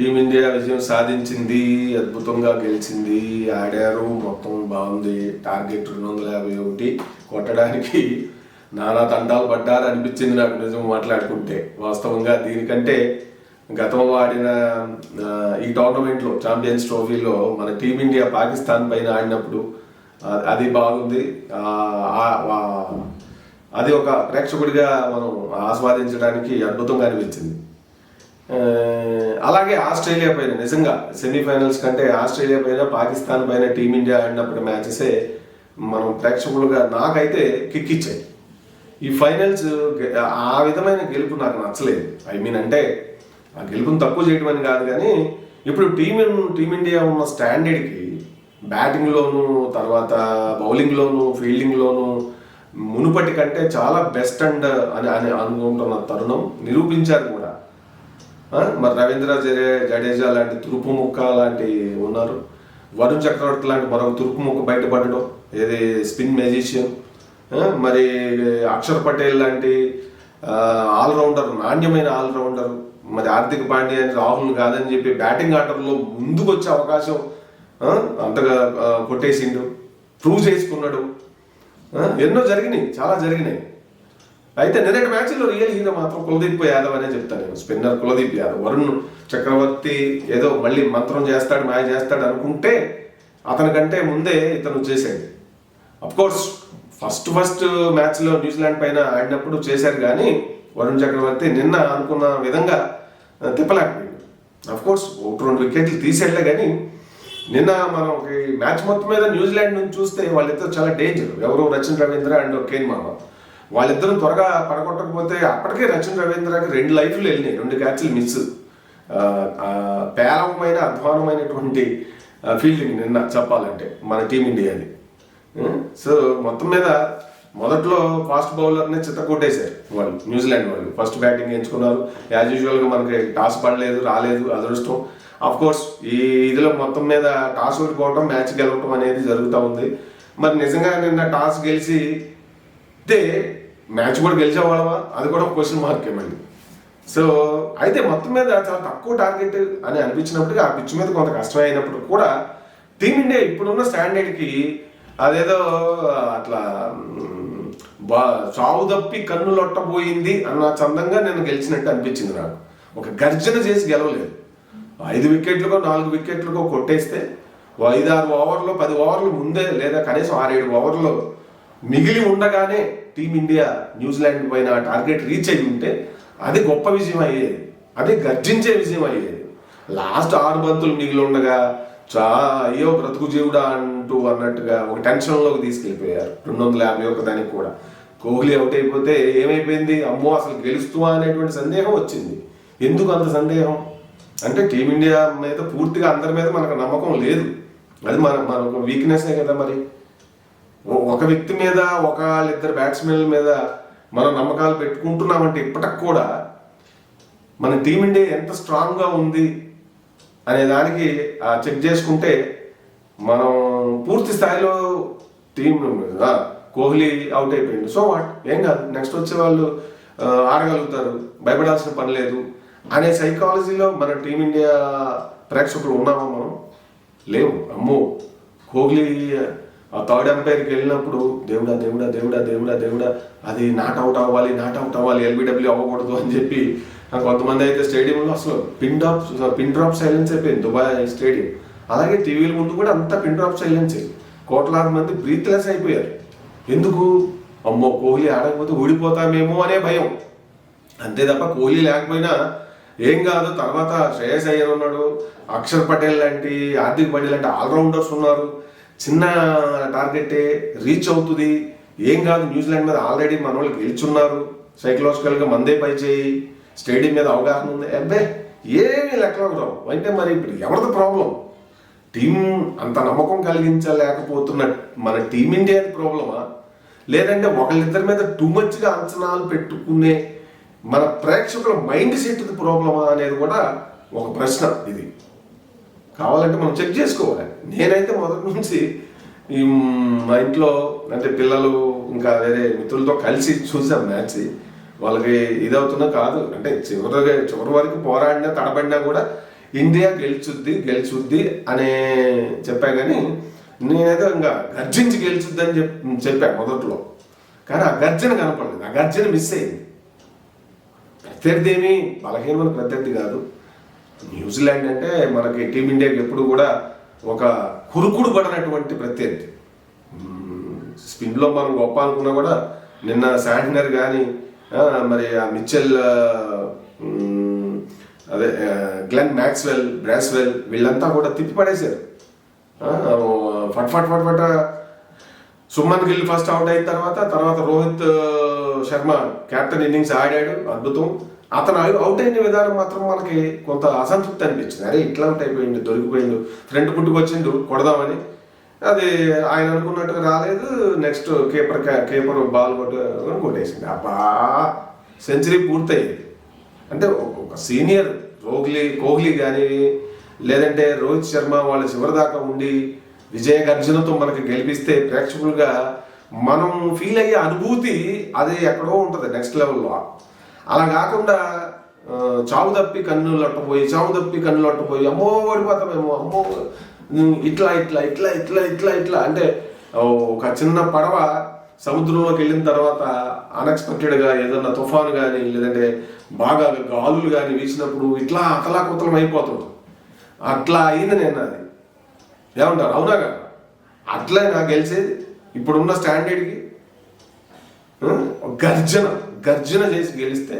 Team India విజయం సాధించింది అద్భుతంగా గెలిచింది. ఆడారు మొత్తం బాగుంది. టార్గెట్ రెండు వందల యాభై ఒకటి కొట్టడానికి నానా తండాలు పడ్డారు అనిపించింది నాకు నిజం మాట్లాడుకుంటే. వాస్తవంగా దీనికంటే గతంలో ఆడిన ఈ టోర్నమెంట్లో ఛాంపియన్స్ ట్రోఫీలో మన టీమిండియా పాకిస్తాన్ పైన ఆడినప్పుడు అది బాగుంది. అది ఒక ప్రేక్షకుడిగా మనం ఆస్వాదించడానికి అద్భుతంగా అనిపించింది. అలాగే ఆస్ట్రేలియా పైన నిజంగా సెమీఫైనల్స్ కంటే ఆస్ట్రేలియా పైన పాకిస్తాన్ పైన టీమిండియా ఆడినప్పుడు మ్యాచెసే మనం ప్రేక్షకులుగా నాకైతే కిక్ ఇచ్చాయి. ఈ ఫైనల్స్ ఆ విధమైన గెలుపు నాకు నచ్చలేదు. ఐ మీన్ అంటే ఆ గెలుపుని తక్కువ చేయడం అని కాదు కానీ ఇప్పుడు టీం టీమిండియా ఉన్న స్టాండర్డ్కి బ్యాటింగ్లోను తర్వాత బౌలింగ్లోను ఫీల్డింగ్లోను మునుపటి కంటే చాలా బెస్ట్ అండ్ అని అని అనుకుంటున్న తరుణం నిరూపించారు మరి రవీంద్ర జరే జడేజా లాంటి తురుపు ముక్క లాంటి ఉన్నారు. వరుణ్ చక్రవర్తి లాంటి మరొక తురుపు ముక్క బయటపడడం ఏది స్పిన్ మ్యూజిషియన్. మరి అక్షర్ పటేల్ లాంటి ఆల్రౌండర్ నాణ్యమైన ఆల్రౌండర్. మరి హార్దిక్ పాండ్యా రాహుల్ కాదని చెప్పి బ్యాటింగ్ ఆర్డర్లో ముందుకు వచ్చే అవకాశం అంతగా కొట్టేసిండు. ప్రూవ్ చేసుకున్నాడు. ఎన్నో జరిగినాయి చాలా జరిగినాయి. అయితే నిన్నటి మ్యాచ్లో రియల్ హీరో మాత్రం కులదీప్ యాదవ్ అనే చెప్తాను నేను. స్పిన్నర్ కులదీప్ యాదవ్. వరుణ్ చక్రవర్తి ఏదో మళ్ళీ మంత్రం చేస్తాడు మాయ చేస్తాడు అనుకుంటే అతనికంటే ముందే ఇతను చేసేది. కోర్స్ ఫస్ట్ ఫస్ట్ మ్యాచ్లో న్యూజిలాండ్ పైన ఆడినప్పుడు చేశారు కానీ వరుణ్ చక్రవర్తి నిన్న అనుకున్న విధంగా తిప్పలేకపోయింది కోర్స్ ఒకటి రెండు వికెట్లు తీసేళ్ళే కానీ నిన్న మనం ఈ మ్యాచ్ మొత్తం మీద న్యూజిలాండ్ నుంచి చూస్తే వాళ్ళిద్దరు చాలా డేంజర్ ఎవరు రచిన్ రవీంద్ర అండ్ కేన్ మామ. వాళ్ళిద్దరూ త్వరగా పడగొట్టకపోతే అప్పటికే రచన రవీంద్రకి రెండు లైఫ్లు వెళ్ళినాయి రెండు క్యాచ్లు మిస్. పేలవమైన అధ్వానమైనటువంటి ఫీల్డింగ్ నిన్న చెప్పాలంటే మన టీమిండియాది సో మొత్తం మీద మొదట్లో ఫాస్ట్ బౌలర్ని చిత్తకొట్టేశారు వాళ్ళు న్యూజిలాండ్ వాళ్ళు. ఫస్ట్ బ్యాటింగ్ ఎంచుకున్నారు. యాజ్ యూజువల్గా మనకి టాస్ పడలేదు రాలేదు అదృష్టం. అఫ్ కోర్స్ ఈ ఇదిలో మొత్తం మీద టాస్ ఓడిపోవడం మ్యాచ్ గెలవటం అనేది జరుగుతూ ఉంది. మరి నిజంగా నిన్న టాస్ గెలిచి అయితే మ్యాచ్ కూడా గెలిచేవాళ్ళమా అది కూడా క్వశ్చన్ మార్కే మళ్ళీ. సో అయితే మొత్తం మీద చాలా తక్కువ టార్గెట్ అని అనిపించినప్పటికీ ఆ పిచ్ మీద కొంత కష్టం అయినప్పుడు కూడా టీమిండియా ఇప్పుడున్న స్టాండర్డ్కి అదేదో అట్లా బా చావు తప్పి కన్ను లొట్టబోయింది అన్న చందంగా నేను గెలిచినట్టు అనిపించింది నాకు. ఒక గర్జన చేసి గెలవలేదు. ఐదు వికెట్లకో నాలుగు వికెట్లకో కొట్టేస్తే ఐదు ఆరు ఓవర్లో పది ఓవర్లు ముందే లేదా కనీసం ఆరేడు ఓవర్లో మిగిలి ఉండగానే టీమిండియా న్యూజిలాండ్ పైన టార్గెట్ రీచ్ అయి ఉంటే అది గొప్ప విజయం అయ్యేది. అది గర్జించే విజయం అయ్యేది. లాస్ట్ ఆరు బంతులు మిగిలి ఉండగా చా అయ్యో బ్రతుకు జీవుడా అంటూ అన్నట్టుగా ఒక టెన్షన్లోకి తీసుకెళ్ళిపోయారు. రెండు వందల యాభై ఒక్క దానికి కూడా. కోహ్లీ అవుట్ అయిపోతే ఏమైపోయింది? అమ్మో అసలు గెలుస్తువా అనేటువంటి సందేహం వచ్చింది. ఎందుకు అంత సందేహం? అంటే టీమిండియా మీద పూర్తిగా అందరి మీద మనకు నమ్మకం లేదు. అది మన మన ఒక వీక్నెస్నే కదా మరి. ఒక వ్యక్తి మీద ఒక ఇద్దరు బ్యాట్స్మెన్ల మీద మనం నమ్మకాలు పెట్టుకుంటున్నామంటే ఇప్పటికి కూడా మన టీమిండియా ఎంత స్ట్రాంగ్గా ఉంది అనే దానికి చెక్ చేసుకుంటే మనం పూర్తి స్థాయిలో టీం కోహ్లీ అవుట్ అయిపోయింది సో వాట్ ఏం కాదు. నెక్స్ట్ వచ్చే వాళ్ళు ఆడగలుగుతారు. భయపడాల్సిన పని లేదు అనే సైకాలజీలో మన టీమిండియా ప్రేక్షకులు ఉన్నామా మనం? లేవు. అమ్మో! కోహ్లీ ఆ థర్డ్ ఎంపైర్కి వెళ్ళినప్పుడు దేవుడా దేవుడా దేవుడా దేవుడా దేవుడా అది నాట్ అవుట్ అవ్వాలి నాట్ అవుట్ అవ్వాలి ఎల్బిడబ్ల్యూ అవ్వకూడదు అని చెప్పి. కొంతమంది అయితే స్టేడియంలో అసలు pin drop pin drop silence అయిపోయింది దుబాయ్ స్టేడియం. అలాగే టీవీల ముందు కూడా అంతా పిన్ డ్రాప్ సైలెన్స్. కోట్లాది మంది బ్రీత్లెస్ అయిపోయారు. ఎందుకు? అమ్మో కోహ్లీ ఆడకపోతే ఊడిపోతామేమో అనే భయం. అంతే తప్ప కోహ్లీ లేకపోయినా ఏం కాదు తర్వాత శ్రేయస్ అయ్యర్ ఉన్నాడు అక్షర్ పటేల్ లాంటి హార్దిక్ పటేల్ లాంటి ఆల్రౌండర్స్ ఉన్నారు. చిన్న టార్గెటే రీచ్ అవుతుంది. ఏం కాదు న్యూజిలాండ్ మీద ఆల్రెడీ మన వాళ్ళు గెలుచున్నారు. సైకలాజికల్గా మందే పై చేయి. స్టేడియం మీద అవగాహన ఉంది. అబ్బే ఏమీ లెక్కలోకి రావు. అంటే మరి ఇప్పుడు ఎవరిది ప్రాబ్లం? టీం అంత నమ్మకం కలిగించలేకపోతున్న మన టీమిండియాది ప్రాబ్లమా? లేదంటే ఒకళ్ళిద్దరి మీద టూ మచ్గా అంచనాలు పెట్టుకునే మన ప్రేక్షకుల మైండ్ సెట్ది ప్రాబ్లమా అనేది కూడా ఒక ప్రశ్న ఇది. కావాలంటే మనం చెక్ చేసుకోవాలి. నేనైతే మొదటి నుంచి ఈ మా ఇంట్లో అంటే పిల్లలు ఇంకా వేరే మిత్రులతో కలిసి చూసాం మ్యాచ్. వాళ్ళకి ఇదవుతున్నా కాదు. అంటే చివరి చివరి వరకు పోరాడినా తడబడినా కూడా ఇండియా గెలుచుద్ది గెలుచుద్ది అనే చెప్పా కానీ నేనైతే ఇంకా గర్జించి గెలుచుద్ది అని చెప్ చెప్పా మొదట్లో. కానీ ఆ గర్జన కనపడలేదు. ఆ గర్జన మిస్ అయింది. ప్రత్యర్థి ఏమి బలహీనమైన ప్రత్యర్థి కాదు. న్యూజిలాండ్ అంటే మనకి టీమిండియాకి ఎప్పుడు కూడా ఒక కురుకుడు పడినటువంటి ప్రత్యర్థి. స్పిన్లో మనం గొప్ప అనుకున్నా కూడా నిన్న శాంటనర్ కానీ మరి ఆ మిచెల్ అదే గ్లెన్ మ్యాక్స్వెల్ బ్రాస్వెల్ వీళ్ళంతా కూడా తిప్పి పడేశారు. ఫట్ ఫట్ ఫట్ ఫట్ సుమన్ గిల్ ఫస్ట్ అవుట్ అయిన తర్వాత తర్వాత రోహిత్ శర్మ క్యాప్టెన్ ఇన్నింగ్స్ ఆడాడు అద్భుతం. అతను అవుట్ అయిన విధానం మాత్రం మనకి కొంత అసంతృప్తి అనిపించింది. అరే ఇట్లా అవుట్ అయిపోయిండు దొరికిపోయిండు ఫ్రంట్ పుట్టుకొచ్చిండు కొడదామని. అది ఆయన అనుకున్నట్టుగా రాలేదు. నెక్స్ట్ కీపర్ కీపర్ బాల్ కొట్టు కొట్టేసింది అబ్బా సెంచరీ పూర్తయింది. అంటే ఒక- సీనియర్ కోహ్లీ కోహ్లీ కానీ లేదంటే రోహిత్ శర్మ వాళ్ళ చివరి దాకా ఉండి విజయ గర్జనతో మనకి గెలిపిస్తే ప్రేక్షకులుగా మనం ఫీల్ అయ్యే అనుభూతి అది ఎక్కడో ఉంటుంది నెక్స్ట్ లెవెల్లో అలా కాకుండా చావు తప్పి కన్నులు అట్టపోయి చావు తప్పి కన్నులు అట్టపోయి అమ్మో ఓడిపోతామేమో అమ్మో ఇట్లా ఇట్లా ఇట్లా ఇట్లా ఇట్లా ఇట్లా. అంటే ఒక చిన్న పడవ సముద్రంలోకి వెళ్ళిన తర్వాత అన్ఎక్స్పెక్టెడ్గా ఏదన్నా తుఫాను కానీ లేదంటే బాగా గాలులు కానీ వీసినప్పుడు ఇట్లా అతలాకుతలం అయిపోతుంది అట్లా అయింది నేను అది. ఏమంటారు? అవునా కదా? అట్లే నాకు గెలిచేది. ఇప్పుడున్న స్టాండర్డ్కి గర్జన. గర్జన చేసి గెలిస్తే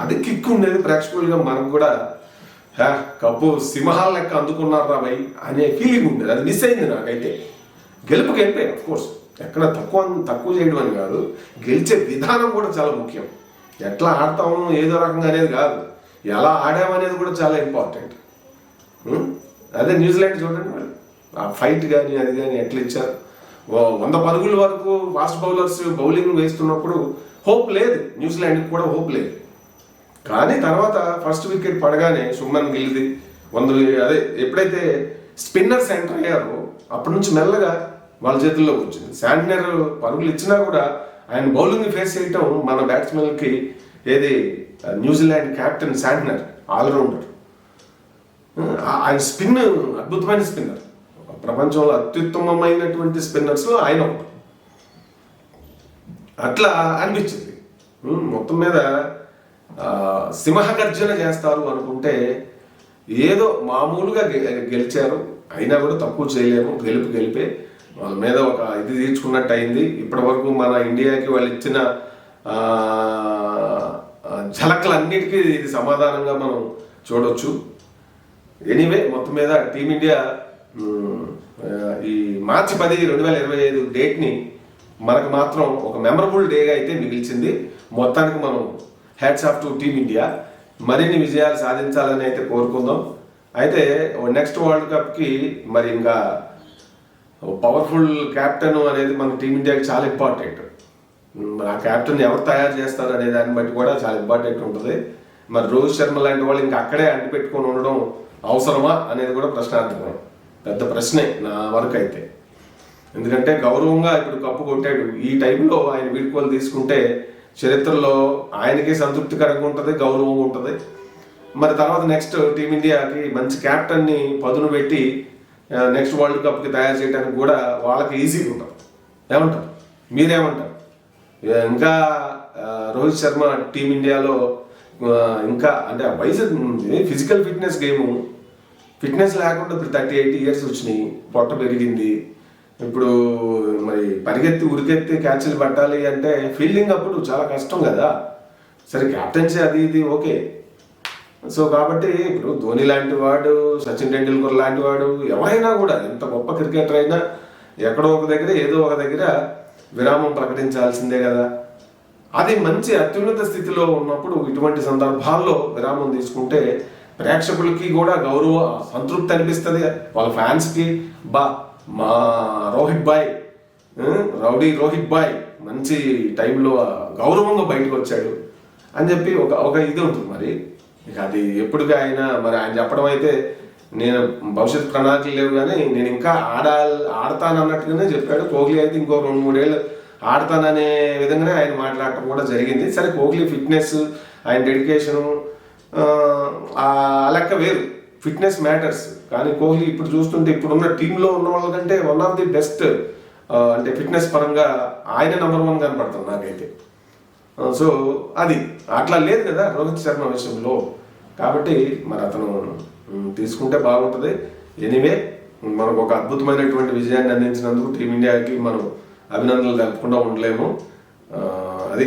అది కిక్ ఉండేది. ప్రేక్షకులుగా మనకు కూడా హ్యా కప్పు సింహాల లెక్క అందుకున్నారా భయ్ అనే ఫీలింగ్ ఉండేది. అది మిస్ అయింది నాకైతే. గెలుపు గెలిపే కోర్స్ ఎక్కడ తక్కువ తక్కువ చేయడం అని కాదు. గెలిచే విధానం కూడా చాలా ముఖ్యం. ఎట్లా ఆడతాము ఏదో రకంగా అనేది కాదు. ఎలా ఆడామనేది కూడా చాలా ఇంపార్టెంట్ అదే న్యూజిలాండ్ చూడండి మరి. ఆ ఫైట్ కానీ అది కానీ ఎట్లా ఇచ్చారు? వంద పరుగుల వరకు ఫాస్ట్ బౌలర్స్ బౌలింగ్ వేస్తున్నప్పుడు హోప్ లేదు. న్యూజిలాండ్కి కూడా హోప్ లేదు. కానీ తర్వాత ఫస్ట్ వికెట్ పడగానే సుమన్ గిల్ది వంద అదే ఎప్పుడైతే స్పిన్నర్స్ ఎంటర్ అయ్యారో అప్పటి నుంచి మెల్లగా వాళ్ళ చేతుల్లో వచ్చింది. శాండ్నర్ పరుగులు ఇచ్చినా కూడా ఆయన బౌలింగ్ ఫేస్ చేయటం మన బ్యాట్స్మెన్కి ఏది New Zealand captain Santner allrounder. ఆయన స్పిన్ అద్భుతమైన స్పిన్నర్. ప్రపంచంలో అత్యుత్తమమైనటువంటి స్పిన్నర్స్లో ఆయన ఒకటి అట్లా అనిపించింది. మొత్తం మీద సింహగర్జన చేస్తారు అనుకుంటే ఏదో మామూలుగా గె- గెలిచారు. అయినా కూడా తక్కువ చేయలేము. గెలుపు గెలిపే. వాళ్ళ మీద ఒక ఇది తీర్చుకున్నట్టు అయింది ఇప్పటి వరకు మన ఇండియాకి వాళ్ళు ఇచ్చిన ఝలకలన్నిటికీ ఇది సమాధానంగా మనం చూడొచ్చు. ఎనీవే మొత్తం మీద టీమిండియా ఈ మార్చి పది రెండు వేల ఇరవై ఐదు డేట్ని మనకు మాత్రం ఒక మెమరబుల్ డేగా అయితే మిగిల్చింది మొత్తానికి మనం హ్యాట్స్ ఆఫ్ టు టీమిండియా మరిన్ని విజయాలు సాధించాలని అయితే కోరుకుందాం. అయితే నెక్స్ట్ వరల్డ్ కప్కి మరి ఇంకా పవర్ఫుల్ కెప్టెన్ అనేది మన టీమిండియాకి చాలా ఇంపార్టెంట్ ఆ క్యాప్టెన్ ఎవరు తయారు చేస్తారు అనే దాన్ని బట్టి కూడా చాలా ఇంపార్టెంట్ ఉంటుంది. మరి రోహిత్ శర్మ లాంటి వాళ్ళు ఇంకా అక్కడే అంటిపెట్టుకొని ఉండడం అవసరమా అనేది కూడా ప్రశ్నార్థకం. పెద్ద ప్రశ్నే నా వరకు అయితే. ఎందుకంటే గౌరవంగా ఇప్పుడు కప్పు కొట్టాడు. ఈ టైంలో ఆయన వీడ్కోలు తీసుకుంటే చరిత్రలో ఆయనకి సంతృప్తికరంగా ఉంటుంది గౌరవంగా ఉంటుంది. మరి తర్వాత నెక్స్ట్ టీమిండియాకి మంచి క్యాప్టెన్ని పదును పెట్టి నెక్స్ట్ వరల్డ్ కప్కి తయారు చేయడానికి కూడా వాళ్ళకి ఈజీగా ఉంటుంది. ఏమంటారు? మీరేమంటారు? ఇంకా రోహిత్ శర్మ టీమిండియాలో ఇంకా అంటే వయసు ఫిజికల్ ఫిట్నెస్ గేము ఫిట్నెస్ లేకుండా ఇప్పుడు థర్టీ ఎయిట్ ఇయర్స్ వచ్చినాయి. పొట్ట పెరిగింది. ఇప్పుడు మరి పరిగెత్తి ఉరికెత్తి క్యాచ్లు పట్టాలి అంటే ఫీల్డింగ్ అప్పుడు చాలా కష్టం కదా. సరే క్యాప్టెన్సీ అది ఇది ఓకే. సో కాబట్టి ఇప్పుడు ధోని లాంటి వాడు సచిన్ టెండూల్కర్ లాంటి వాడు ఎవరైనా కూడా ఎంత గొప్ప క్రికెటర్ అయినా ఎక్కడో ఒక దగ్గర ఏదో ఒక దగ్గర విరామం ప్రకటించాల్సిందే కదా. అది మంచి అత్యున్నత స్థితిలో ఉన్నప్పుడు ఇటువంటి సందర్భాల్లో విరామం తీసుకుంటే ప్రేక్షకులకి కూడా గౌరవ సంతృప్తి అనిపిస్తుంది. వాళ్ళ ఫ్యాన్స్కి బా మా రోహిత్ బాయ్ రౌడీ రోహిత్ బాయ్ మంచి టైంలో గౌరవంగా బయటకు వచ్చాడు అని చెప్పి ఒక ఒక ఇది ఉంటుంది మరి. ఇక అది ఎప్పటికీ ఆయన మరి ఆయన చెప్పడం అయితే నేను భవిష్యత్ ప్రణాళికలు లేవు కానీ నేను ఇంకా ఆడాలి ఆడతాను అన్నట్టుగానే చెప్పాడు. కోహ్లీ అయితే ఇంకో రెండు మూడేళ్ళు ఆడతాననే విధంగానే ఆయన మాట్లాడటం కూడా జరిగింది. సరే కోహ్లీ ఫిట్నెస్ ఆయన డెడికేషను ఆ లెక్క వేరు. Fitness matters. కానీ కోహ్లీ ఇప్పుడు చూస్తుంటే ఇప్పుడున్న టీంలో ఉన్న వాళ్ళకంటే వన్ ఆఫ్ ది బెస్ట్ అంటే ఫిట్నెస్ పరంగా ఆయన నెంబర్ వన్ కనపడుతుంది నాకైతే. సో అది అట్లా లేదు కదా రోహిత్ శర్మ విషయంలో. కాబట్టి మరి అతను తీసుకుంటే బాగుంటుంది. ఎనీవే మనకు ఒక అద్భుతమైనటువంటి విజయాన్ని అందించినందుకు టీమిండియాకి మనం అభినందనలు తెలుపకుండా ఉండలేము. అది